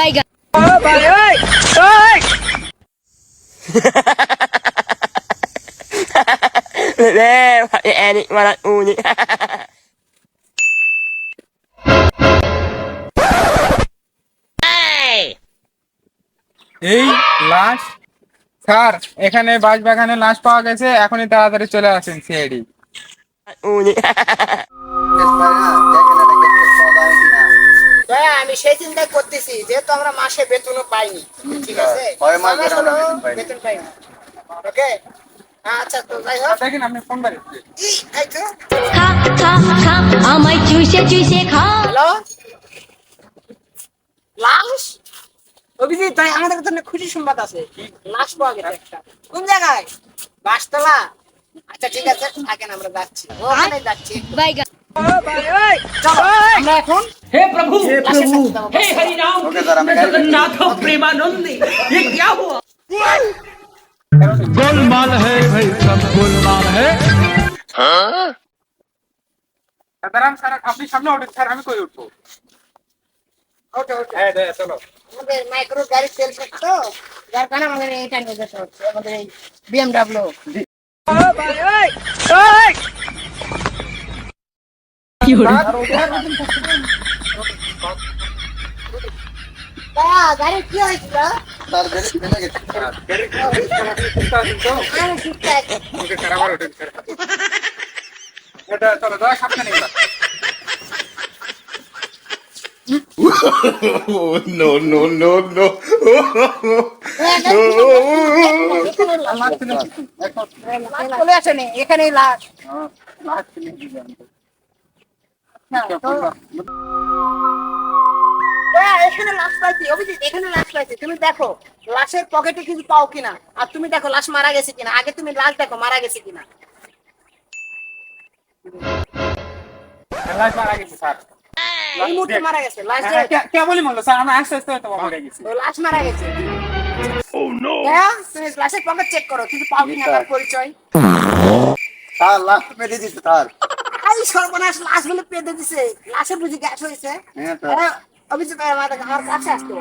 বাইগান 네, 애니 말한 우니. এই লাশ স্যার এখানে বাঁশবাগানে লাশ পাওয়া গেছে এখনই তাড়াতাড়ি চলে আসেন সিআইডি 우 니. দয়া আমি সেই চিন্তাই করতেছি যেহেতু আমরা মাসে বেতনও পাইনি। ঠিক আছে? হলো আমরা বেতন পাইনি? ওকে? আচ্ছা তো যাই হোক। দেখেন আপনি ফোন বাড়ি এই তো। খা খা খা আমায় চুষে চুষে খা। হ্যালো? লাশ? অভিজিৎ তাই আমাদের জন্য খুশি সংবাদ আছে। লাশ পাওয়া গেছে একটা। কোন জায়গায়? বাসতলা? আচ্ছা ঠিক আছে থাকেন আমরা যাচ্ছি। ওখানে যাচ্ছি। আমরা এখন हे प्रभु हे লাশের সাথে যাবো। हे हरि राम ओके सर, हमें गाड़ी जगन्नाथ प्रेमानंदी ये क्या हुआ गोलमाल है भाई सब गोलमाल है দাঁড়ান স্যার আপনি সামনে ওঠেন স্যার আমি কই উঠবো ওকে ওকে হ্যাঁ হ্যাঁ চলো আমাদের মাইক্রো গাড়ি সেল তো যার কারণে আমাদের এইটা নিয়ে যেতে হচ্ছে আমাদের এই বিএমডাব্লিউ নো। নো চলে আসেনি এখানে লাশ লাশ এখানে লাশ পাইছি। অভিজিৎ এখানে লাশ পাইছি। তুমি দেখো লাশের পকেটে কিছু পাও কিনা? আর তুমি দেখো লাশ মারা গেছে কিনা? আগে তুমি লাশ দেখো মারা গেছে কিনা? লাশ মারা গেছে স্যার। এই মুহূর্তে মারা গেছে লাশ হ্যাঁ, কে- বলি বলল স্যার। আমরা আস্তে আস্তে মরে গেছি। লাশ মারা গেছে। হ্যাঁ তুমি লাশের পকেট চেক করো কিছু পাও কিনা তার পরিচয়? স্যার লাস্ট পেটে দিচ্ছে স্যার। সর্বনাশ লাশগুলো পেঁদে দিছে। লাশে বুঝি গ্যাস হয়েছে। হ্যাঁ, অভিজিৎ আমার কাছে আসতে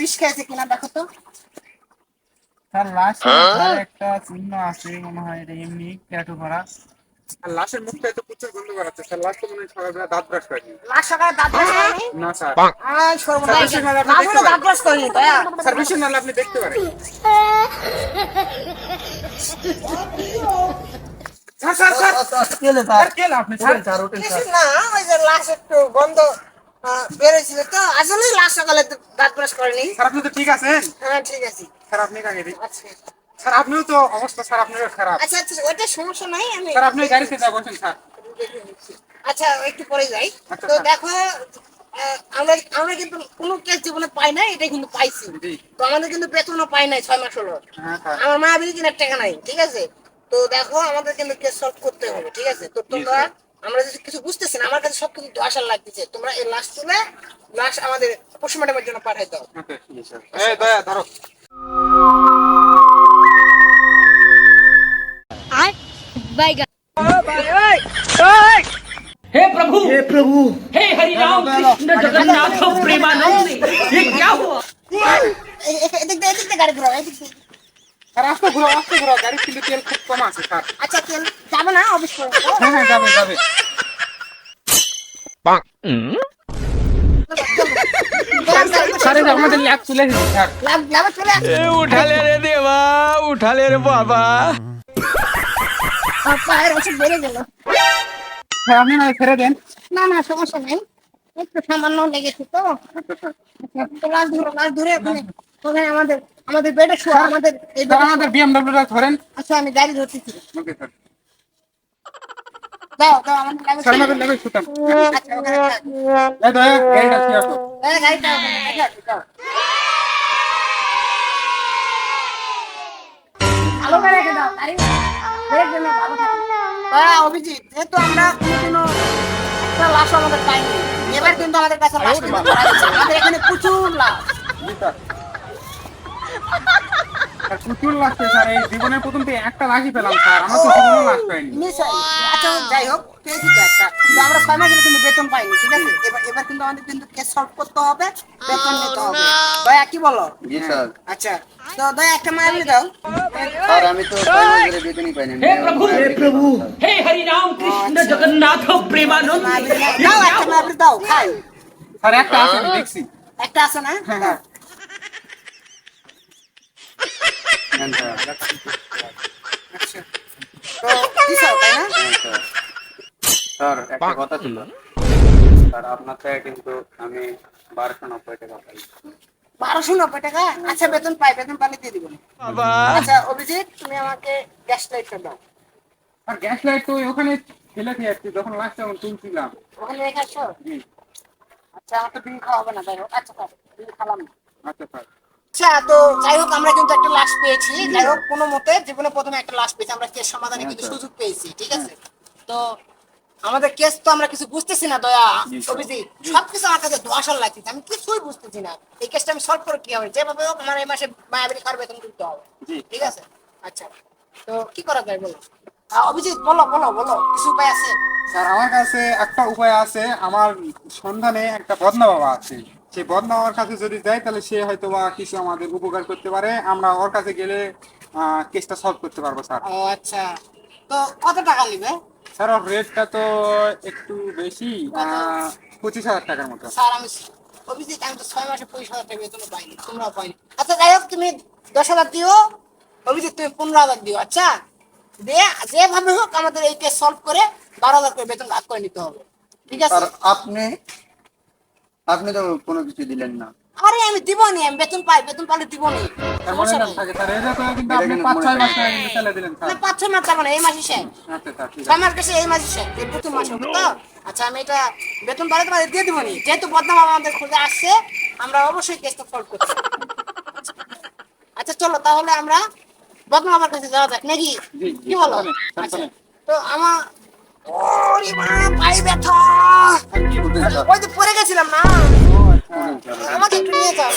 বিষ খেয়েছে কিনা দেখো তো। একটা চিহ্ন আছে মনে হয় এটা এমনি ট্যাটু করা। লাশের মুখটা একটু প্রচুর গন্ধ করাচ্ছে স্যার লাশ তো মনে হয় সকালবেলা দাঁত ব্রাশ করেনি। লাশ সকালে দাঁত ব্রাশ করেনি? না স্যার। আয় সর্বনাশ। স্যার, বেশি আপনি লাশ দাঁত ব্রাশ করেনি দয়া স্যার বেশি নাহলে আপনি দেখতে পারেন। Sir sir sir. কি স্যার? স্যার আপনি স্যার? স্যার ওঠেন স্যার। না ওই যে লাশ একটু গন্ধ তো আসলে লাশ সকালে দাঁত ব্রাশ করেনি। স্যার আপনি তো ঠিক আছেন। হ্যাঁ ঠিক আছে। স্যার আপনি কাকে আচ্ছা। স্যার আপনিও তো অবস্থা স্যার আপনারও খারাপ। আচ্ছা আচ্ছা ওটা সমস্যা নাই আমি স্যার আপনি গাড়িতে যা বসেন স্যার। আচ্ছা একটু পরে যাই। আচ্ছা, তো দেখো আমরা আমরা কিন্তু কোনো কেস জীবনে পাই না এটা কিন্তু পাইছি। তো আমাদের কিন্তু বেতনও পাই নাই ছয় মাস হলো। হ্যাঁ আমার মা বিলি কিনার টাকা নাই ঠিক আছে? তো দেখো আমাদের কিন্তু কেস সলভ করতে হবে ঠিক আছে? তো তোমরা আমরা যদি কিছু বুঝতেছি না আমার কাছে সব কিছু দোয়াশার লাগতেছে তোমরা এই লাশ তুলে লাশ আমাদের পোস্টমর্টমের জন্য পাঠাই দাও। দয়া ধরো। বাইগান हे प्रभु हे प्रभु हे हरि राम कृष्ण जगन्नाथ प्रेमानंदी ये क्या हुआ এ- এ- এদিক দিয়ে এদিক দিয়ে গাড়ি ঘুরাও এদিক দিয়ে স্যার আস্তে ঘুরো আস্তে ঘুরো গাড়ির কিন্তু তেল খুব কম আছে স্যার আচ্ছা তেল যাবে না অফিস করে হ্যাঁ হ্যাঁ যাবে যাবে স্যার এই যে আমাদের ল্যাব চলে এসেছে স্যার লাভ লাভ চলে আসে उठा ले रे देवा उठा ले रे बाबा পায়ের ওষুধ বেড়ে গেল। স্যার আপনি না ছেড়ে দেন। না না সমস্যা নেই। একটু সামান্য লেগেছে তো। লাশ ধরো লাশ ধরে ওখানে। ওখানে আমাদের আমাদের বেডে শোয়া আমাদের এই আমাদের বিএমডব্লিউটা ধরেন। আচ্ছা আমি গাড়ি ধরতেছি। ওকে স্যার দাও দাও আমাদের গাড়ি স্যার আমাদের লেবে শুতাম। আচ্ছা এই দয়া গাড়িটা ছেড়ে আসো। এই গাড়িটা ওখানে রেখে আসো, দাও। ভালো করে দাও অভিজিৎ যেহেতু আমরা কোনোদিনও একটা লাশ আমাদের পাইনি এবার কিন্তু আমাদের কাছে লাশ আমাদের এখানে প্রচুর লাশ। স্যার প্রচুর লাগছে স্যার এই জীবনে প্রথম থেকে একটা লাশই পেলাম স্যার আমার তো কোনো লাশ পাইনি আচ্ছা, আচ্ছা যাই হোক একটা। আছে? এবার কিন্তু আমাদের কিন্তু করতে হবে আচ্ছা তো একটা মারি দাও। আর আমি আচ্ছা। একটা মারি দাও খাই। আছে দেখছি। একটা আছে না? হ্যাঁ, হ্যাঁ। দাও। নেন স্যার আচ্ছা তো দিছো তাই না স্যার। একটা কথা ছিল। স্যার আপনার থেকে কিন্তু আমি বারোশো নব্বই টাকা পাই। বারোশো নব্বই টাকা? আচ্ছা বেতন পাই বেতন পাইলে দিয়ে দিব আচ্ছা অভিজিৎ তুমি আমাকে গ্যাস লাইটটা দাও। আর গ্যাস লাইট তো ওখানে ফেলে দিয়ে আসছি যখন লাস্ট যখন তুলছিলাম ওখানে রেখে আসো জি। আচ্ছা আমার তো বিল খাওয়া হবে না যাই হোক। আচ্ছা স্যার বিল খালাম না। আচ্ছা স্যার। আচ্ছা তো যাই হোক আমরা কিন্তু একটা লাশ পেয়েছি। যাই হোক কোনো মতে জীবনে প্রথমে একটা লাশ পেয়েছি। আমরা কেস সমাধানে কিন্তু সুযোগ পেয়েছি ঠিক আছে? তো আমাদের কেস তো আমরা কিছু বুঝতেছি না দয়া অভিজিৎ। সবকিছু আমার কাছে আমি কিছুই বুঝতেছি না। এই কেসটা আমি সলভ করে কি হবে যেভাবে হোক আমার এই মাসে কার বেতন দিতে হবে ঠিক আছে? আচ্ছা তো কি করা যায় বলো? অভিজিৎ বলো বলো বলো কিছু উপায় আছে? স্যার আমার কাছে একটা উপায় আছে। আমার সন্ধানে একটা বদনা বাবা আছে। সেই বদনা বাবার কাছে যদি যাই তাহলে সে হয়তো বা কিছু আমাদের উপকার করতে পারে। আমরা ওর কাছে গেলে কেসটা সলভ করতে পারব স্যার। ও আচ্ছা। তো কত টাকা নিবে? স্যার ওর রেটটা তো একটু বেশি পঁচিশ হাজার টাকার মতো। স্যার আমি অভিজিৎ আমি তো ছয় মাসে পঁচিশ হাজার টাকা বেতন পাইনি তোমরাও পাইনি। আচ্ছা যাই হোক তুমি দশ হাজার দিও। অভিজিৎ তুমি পনেরো হাজার দিও আচ্ছা? দিয়ে যেভাবে হোক আমাদের এই কেস সলভ করে বারো হাজার করে বেতন ভাগ করে নিতে হবে। ঠিক আছে? আপনি আপনি তো কোনো কিছু দিলেন না। আরে আমি দিব নি আমি বেতন পাই বেতন পাইলে দিব নি মনে সমস্যা না নেই। থাকে স্যার এটা তো কিন্তু আপনি পাঁচ ছয় মাস থাকে। টাকা দিলেন স্যার। না পাঁচ ছয় মাস এই মাসে শেষ। আচ্ছা আমার কাছে এই মাসে শেষ। এই প্রথম মাস হবে তো? আচ্ছা আমি এটা বেতন বাড়ে তোমাদের দিয়ে দিব নি যেহেতু বদনাম আমাদের খুঁজে আসছে আমরা অবশ্যই কেসটা সলভ করতে আচ্ছা চলো তাহলে আমরা বদনাম আমার কাছে যাওয়া যাক। নাকি? কি বলো? আচ্ছা তো আমার ওরে মা পাই ব্যথা। ওই তো পড়ে গেছিলাম না। আমাকে একটু নিয়ে যাও।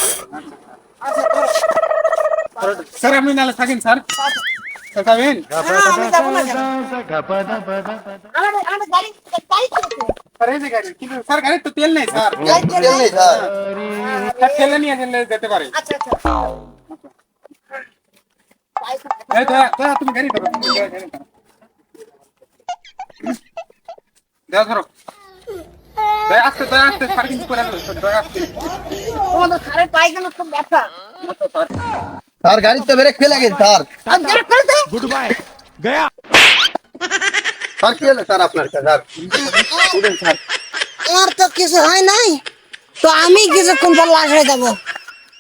আচ্ছা স্যার আপনি নালে থাকেন গাড়ির তো তেল নেই স্যার। তেল তেল নেই স্যার। তেলে নিয়ে যেতে পারে। আচ্ছা আচ্ছা। তুমি গাড়ি দেয়া ধরো। দয়া আসতে দয়া আসতে করে দয়া আসতে তোমাদের ব্যথা। তার ফেলে গেছে তার। গুড বাই গয়া। তার কি হলো? আপনার আর স্যার আমার তো কিছু হয় নাই তো আমি কিছুক্ষণ পর লাশ হয়ে যাব।